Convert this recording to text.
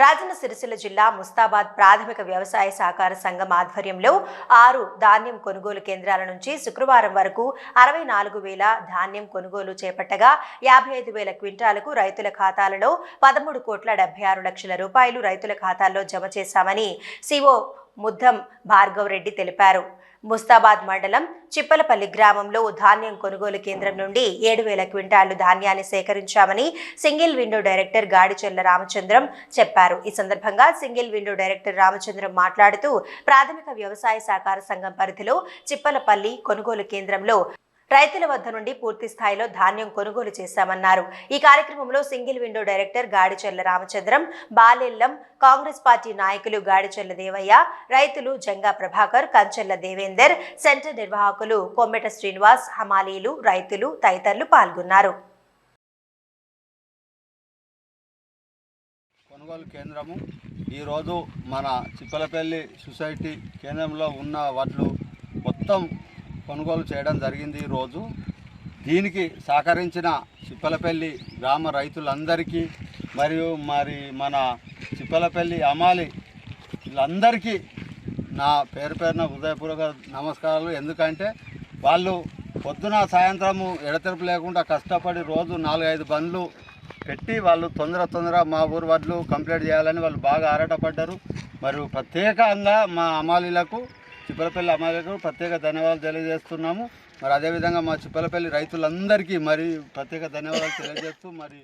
రాజన్న సిరిసిల్ల జిల్లా ముస్తాబాద్ ప్రాథమిక వ్యవసాయ సహకార సంఘం ఆధ్వర్యంలో ఆరు ధాన్యం కొనుగోలు కేంద్రాల నుంచి శుక్రవారం వరకు అరవై నాలుగు వేల ధాన్యం కొనుగోలు చేపట్టగా యాభై ఐదు వేల క్వింటాలకు రైతుల ఖాతాలలో పదమూడు కోట్ల డెబ్బై ఆరు లక్షల రూపాయలు రైతుల ఖాతాల్లో జమ చేశామని సిఓ ముద్దం భార్గవరెడ్డి తెలిపారు. ముస్తాబాద్ మండలం చిప్పలపల్లి గ్రామంలో ధాన్యం కొనుగోలు కేంద్రం నుండి ఏడు వేల క్వింటాళ్ళు ధాన్యాన్ని సేకరించామని single window director Gadichella Ramachandram చెప్పారు. ఈ సందర్భంగా సింగిల్ విండో డైరెక్టర్ రామచంద్రం మాట్లాడుతూ ప్రాథమిక వ్యవసాయ సహకార సంఘం పరిధిలో చిప్పలపల్లి కొనుగోలు కేంద్రంలో రైతుల వద్ద నుండి పూర్తి స్థాయిలో ధాన్యం కొనుగోలు చేశామన్నారు. ఈ కార్యక్రమంలో single window director Gadichella Ramachandram Balellam Congress party నాయకులు గాడిచెల్ల దేవయ్య రైతులు జంగా ప్రభాకర్ కంచెల్ల దేవేందర్ సెంటర్ నిర్వాహకులు కొమ్మెట శ్రీనివాస్ హమాలీలు రైతులు తదితరులు పాల్గొన్నారు. కొనుగోలు కేంద్రము. ఈరోజు మన చిప్పలపల్లి సొసైటీ కేంద్రంలో ఉన్న వడ్లు మొత్తం కొనుగోలు చేయడం జరిగింది ఈరోజు దీనికి సహకరించిన చిప్పలపల్లి గ్రామ రైతులందరికీ మరియు మరి మన చిప్పలపల్లి అమాలి వీళ్ళందరికీ నా పేరు పేరున హృదయపూర్వక నమస్కారాలు. ఎందుకంటే వాళ్ళు పొద్దున సాయంత్రము ఎడతెరపు లేకుండా కష్టపడి రోజు నాలుగైదు బండ్లు పెట్టి వాళ్ళు తొందర తొందర మా ఊరు వడ్లు కంప్లీట్ చేయాలని వాళ్ళు బాగా ఆరాటపడ్డారు. మరియు ప్రత్యేకంగా మా అమాలీలకు చిప్పలపల్లి అమ్మాయిలకు ప్రత్యేక ధన్యవాదాలు తెలియజేస్తున్నాము. మరి అదేవిధంగా మా చిప్పలపల్లి రైతులందరికీ మరి ప్రత్యేక ధన్యవాదాలు తెలియజేస్తూ మరి